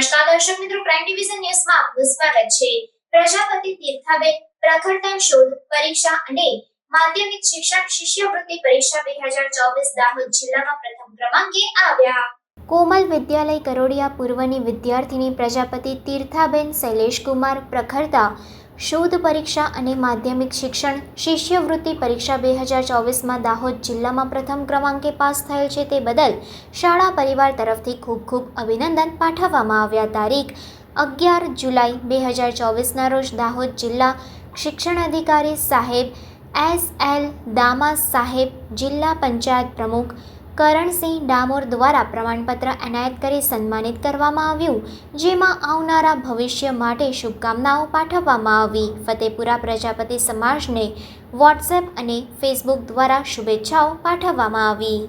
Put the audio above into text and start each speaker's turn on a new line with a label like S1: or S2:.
S1: નમસ્કાર દર્શક મિત્રો પ્રાઇમ ડિવિઝન ન્યૂઝમાં આપનું સ્વાગત છે. પ્રજાપતિ તીર્થાબેન પ્રખરતા શોધ, પરીક્ષા અને માધ્યમિક શિક્ષણ શિષ્યવૃત્તિ પરીક્ષા બે હજાર ચોવીસ દાહોદ જિલ્લામાં પ્રથમ ક્રમાંકે આવ્યા. કોમલ વિદ્યાલય કરોડિયા પૂર્વની વિદ્યાર્થીની પ્રજાપતિ તીર્થાબેન શૈલેષકુમાર પ્રખરતા શોધ પરીક્ષા અને માધ્યમિક શિક્ષણ શિષ્યવૃત્તિ પરીક્ષા બે હજાર ચોવીસમાં દાહોદ જિલ્લામાં પ્રથમ ક્રમાંકે પાસ થયેલ છે તે બદલ શાળા પરિવાર તરફથી ખૂબ ખૂબ અભિનંદન પાઠવવામાં આવ્યા. તારીખ અગિયાર જુલાઈ બે હજાર ચોવીસના રોજ દાહોદ જિલ્લા શિક્ષણ અધિકારી સાહેબ એસ એલ દામા સાહેબ જિલ્લા પંચાયત પ્રમુખ કરણસિંહ ડામોર દ્વારા પ્રમાણપત્ર એનાયત કરી સન્માનિત કરવામાં આવ્યું, જેમાં આવનારા ભવિષ્ય માટે શુભકામનાઓ પાઠવવામાં આવી. ફતેપુરા પ્રજાપતિ સમાજને વોટ્સએપ અને ફેસબુક દ્વારા શુભેચ્છાઓ પાઠવવામાં આવી.